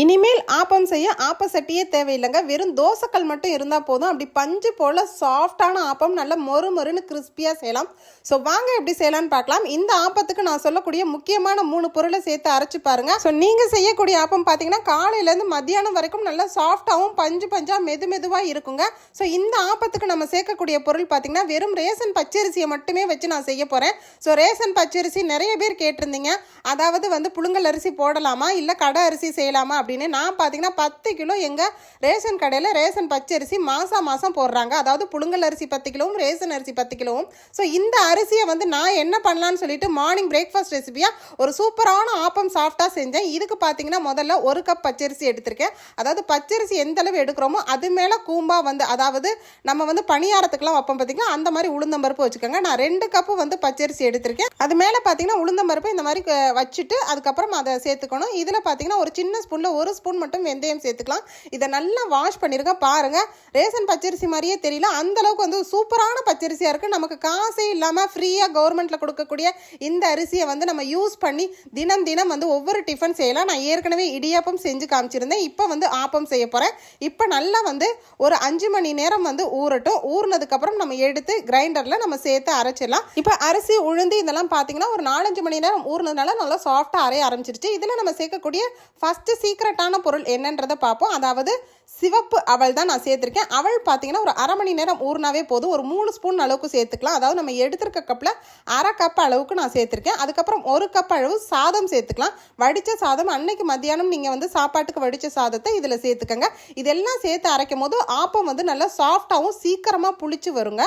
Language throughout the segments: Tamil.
இனிமேல் ஆப்பம் செய்ய ஆப்ப சட்டியே தேவையில்லைங்க. வெறும் தோசைக்கல் மட்டும் இருந்தால் போதும். அப்படி பஞ்சு போல் சாஃப்டான ஆப்பம் நல்ல மொறு மொறுன்னு கிறிஸ்பியாக செய்யலாம். ஸோ வாங்க எப்படி செய்யலாம்னு பார்க்கலாம். இந்த ஆப்பத்துக்கு நான் சொல்லக்கூடிய முக்கியமான மூணு பொருளை சேர்த்து அரைச்சு பாருங்கள் ஸோ நீங்கள் செய்யக்கூடிய ஆப்பம் பார்த்தீங்கன்னா காலையிலேருந்து மத்தியானம் வரைக்கும் நல்லா சாஃப்டாகவும் பஞ்சு பஞ்சாக மெது மெதுவாக இருக்குங்க. ஸோ இந்த ஆப்பத்துக்கு நம்ம சேர்க்கக்கூடிய பொருள் பார்த்தீங்கன்னா வெறும் ரேசன் பச்சரிசியை மட்டுமே வச்சு நான் செய்ய போகிறேன் ஸோ ரேசன் பச்சரிசி நிறைய பேர் கேட்டிருந்தீங்க. அதாவது வந்து புழுங்கல் அரிசி போடலாமா? இல்லை கடை அரிசி செய்யலாமா? அப்படின்னு நான் பார்த்தீங்கன்னா பத்து கிலோ எங்கள் ரேஷன் கடையில் ரேஷன் பச்சரிசி மாதம் மாதம் போடுறாங்க. அதாவது புழுங்கல் அரிசி பத்து கிலோவும் ரேஷன் அரிசி பத்து கிலோவும். ஸோ இந்த அரிசியை வந்து நான் என்ன பண்ணலான்னு சொல்லிட்டு மார்னிங் பிரேக்ஃபாஸ்ட் ரெசிபியாக ஒரு சூப்பரான ஆப்பம் சாஃப்டாக செஞ்சேன். இதுக்கு பார்த்தீங்கன்னா முதல்ல ஒரு கப் பச்சரிசி எடுத்திருக்கேன். அதாவது பச்சரிசி எந்த அளவு எடுக்கிறோமோ அது மேலே கூம்பா வந்து அதாவது நம்ம வந்து பணியாரத்துக்குலாம் வைப்போம் பார்த்தீங்கன்னா அந்த மாதிரி உளுந்தம்பருப்பு வச்சுக்கோங்க. நான் ரெண்டு கப்பு வந்து பச்சரிசி எடுத்திருக்கேன். அது மேலே பார்த்தீங்கன்னா உளுந்தம்பருப்பு இந்த மாதிரி வச்சுட்டு அதுக்கப்புறம் அதை சேர்த்துக்கணும். இதில் பார்த்தீங்கன்னா ஒரு சின்ன ஸ்பூனில் ஒரு ஸ்பூன் மட்டும் வெந்தயம் சேர்த்துக்கலாம். இதை நல்லா வாஷ் பண்ணியிருக்கேன் பாருங்க. ரேஷன் பச்சரிசி மாதிரியே தெரியல. அந்தளவுக்கு வந்து சூப்பரான பச்சரிசியாக இருக்குது நமக்கு காசே இல்லாமல் ஃப்ரீயாக கவர்மெண்ட்டில் கொடுக்கக்கூடிய இந்த அரிசியை வந்து நம்ம யூஸ் பண்ணி தினம் தினம் வந்து ஒவ்வொரு டிஃபன் செய்யலாம். நான் ஏற்கனவே இடியாப்பம் செஞ்சு காமிச்சிருந்தேன். இப்போ வந்து ஆப்பம் செய்ய போகிறேன் இப்போ நல்லா வந்து ஒரு அஞ்சு மணி நேரம் வந்து ஊறட்டும். ஊறினதுக்கப்புறம் நம்ம எடுத்து கிரைண்டரில் நம்ம சேர்த்து அரைச்சிடலாம். இப்போ அரிசி உளுந்து இதெல்லாம் பார்த்தீங்கன்னா ஒரு நாலஞ்சு மணி நேரம் ஊறினதுனால நல்லா சாஃப்டாக அரைய ஆரம்பிச்சிருச்சு. இதில் நம்ம சேர்க்கக்கூடிய ஃபஸ்ட்டு சீக்ரெட்டான பொருள் என்னன்றதை பார்ப்போம். அதாவது சிவப்பு அவள் தான் நான் சேர்த்துருக்கேன். அவள் பார்த்தீங்கன்னா ஒரு அரை மணி நேரம் ஊறினாவே போதும். ஒரு மூணு ஸ்பூன் அளவுக்கு சேர்த்துக்கலாம். அதாவது நம்ம எடுத்திருக்க கப்பில் அரை கப் அளவுக்கு நான் சேர்த்துருக்கேன். அதுக்கப்புறம் ஒரு கப் அளவு சாதம் சேர்த்துக்கலாம். வடித்த சாதம் அன்னைக்கு மத்தியானம் நீங்கள் வந்து சாப்பாட்டுக்கு வடித்த சாதத்தை இதில் சேர்த்துக்கங்க. இதெல்லாம் சேர்த்து அரைக்கும் போது ஆப்பம் வந்து நல்லா சாஃப்டாகவும் சீக்கிரமாக புளிச்சு வருங்க.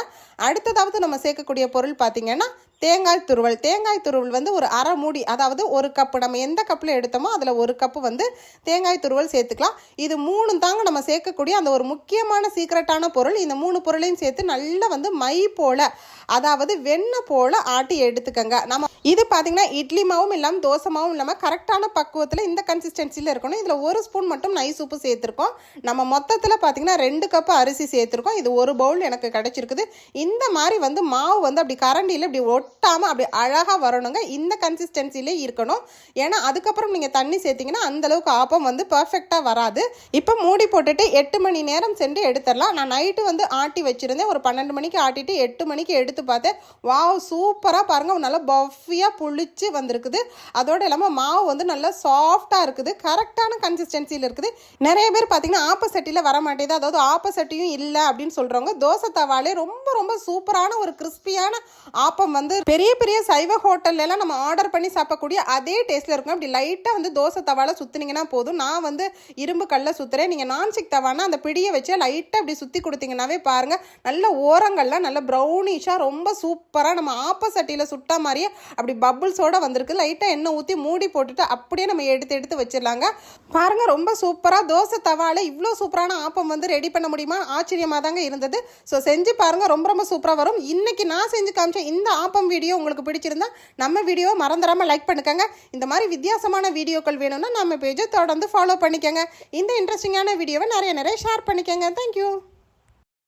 அடுத்ததாவது நம்ம சேர்க்கக்கூடிய பொருள் பார்த்தீங்கன்னா தேங்காய் துருவல். தேங்காய் துருவல் வந்து ஒரு அரை மூடி அதாவது ஒரு கப்பு நம்ம எந்த கப்பில் எடுத்தோமோ அதில் ஒரு கப்பு வந்து தேங்காய் துருவல் சேர்த்துக்கலாம். இது மூணு தாங்க நம்ம சேர்க்கக்கூடிய அந்த ஒரு முக்கியமான சீக்ரெட்டான பொருள். இந்த மூணு பொருளையும் சேர்த்து நல்லா வந்து மை போல் அதாவது வெண்ணெய் போல ஆட்டி எடுத்துக்கங்க. நம்ம இது பார்த்தீங்கன்னா இட்லி மாவும் இல்லாமல் தோசை மாவும் இல்லாமல் கரெக்டான பக்குவத்தில் இந்த கன்சிஸ்டன்சியில் இருக்கணும். இதில் ஒரு ஸ்பூன் மட்டும் நை சூப்பு சேர்த்துருக்கோம். நம்ம மொத்தத்தில் பார்த்தீங்கன்னா ரெண்டு கப்பு அரிசி சேர்த்துருக்கோம். இது ஒரு பவுல் எனக்கு கிடச்சிருக்குது. இந்த மாதிரி வந்து மாவு வந்து அப்படி கரண்டியில் இப்படி ஓட்டு ஒட்டாமல் அப்படி அழகாக வரணுங்க. இந்த கன்சிஸ்டன்சிலே இருக்கணும். ஏன்னா அதுக்கப்புறம் நீங்கள் தண்ணி சேர்த்திங்கன்னா அந்தளவுக்கு ஆப்பம் வந்து பர்ஃபெக்டாக வராது. இப்போ மூடி போட்டுட்டு எட்டு மணி நேரம் சென்று எடுத்துடலாம். நான் நைட்டு வந்து ஆட்டி வச்சுருந்தேன். ஒரு பன்னெண்டு மணிக்கு ஆட்டிட்டு எட்டு மணிக்கு எடுத்து பார்த்தேன். வாவ் சூப்பராக பாருங்கள் நல்லா பஃபியாக புளிச்சு வந்திருக்குது. அதோடு இல்லாமல் மாவு வந்து நல்லா சாஃப்டாக இருக்குது. கரெக்டான கன்சிஸ்டன்சியில் இருக்குது. நிறைய பேர் பார்த்தீங்கன்னா ஆப்பசட்டியில் வர மாட்டேது. அதாவது ஆப்பசட்டியும் இல்லை அப்படின்னு சொல்கிறவங்க தோசை தவாலே ரொம்ப ரொம்ப சூப்பரான ஒரு கிறிஸ்பியான ஆப்பம் வந்து பெரிய பெரிய சைவ ஹோட்டல்ல எல்லாம் நம்ம ஆர்டர் பண்ணி சாப்பிடக்கூடிய அதே டேஸ்ட்டில் இருக்கும். அப்படி லைட்டாக வந்து தோசை தவால சுற்றுனீங்கன்னா போதும். நான் வந்து இரும்பு கல்ல சுற்றுறேன் நீங்கள் நான்ஸ்டிக் தவானா அந்த பிடியை வச்சு லைட்டாக அப்படி சுற்றி கொடுத்தீங்கன்னாவே பாருங்கள் நல்ல ஓரங்கள்லாம் நல்ல ப்ரௌனிஷாக ரொம்ப சூப்பராக நம்ம ஆப்போசட்டியில் சுட்டா மாதிரியே அப்படி பபுள்ஸோட வந்திருக்கு. லைட்டாக எண்ணெய் ஊற்றி மூடி போட்டுட்டு அப்படியே நம்ம எடுத்து எடுத்து வச்சிடலாங்க. பாருங்க ரொம்ப சூப்பராக தோசை தவால இவ்வளோ சூப்பரான ஆப்பம் வந்து ரெடி பண்ண முடியுமா? ஆச்சரியமாக தாங்க இருந்தது. ஸோ செஞ்சு பாருங்க ரொம்ப ரொம்ப சூப்பராக வரும். இன்னைக்கு நான் செஞ்சு காமிச்சேன் இந்த ஆப்பம் வீடியோ உங்களுக்கு பிடிச்சிருந்தா நம்ம வீடியோவை மறந்துடாமல் லைக் பண்ணிக்கோங்க. இந்த மாதிரி வித்தியாசமான வீடியோக்கள் வேணும்னா நம்ம பேஜை தொடர்ந்து ஃபாலோ பண்ணிக்கங்க. இந்த இன்ட்ரெஸ்டிங்கான வீடியோவை நிறைய நிறைய ஷேர் பண்ணிக்கோங்க. தேங்க்யூ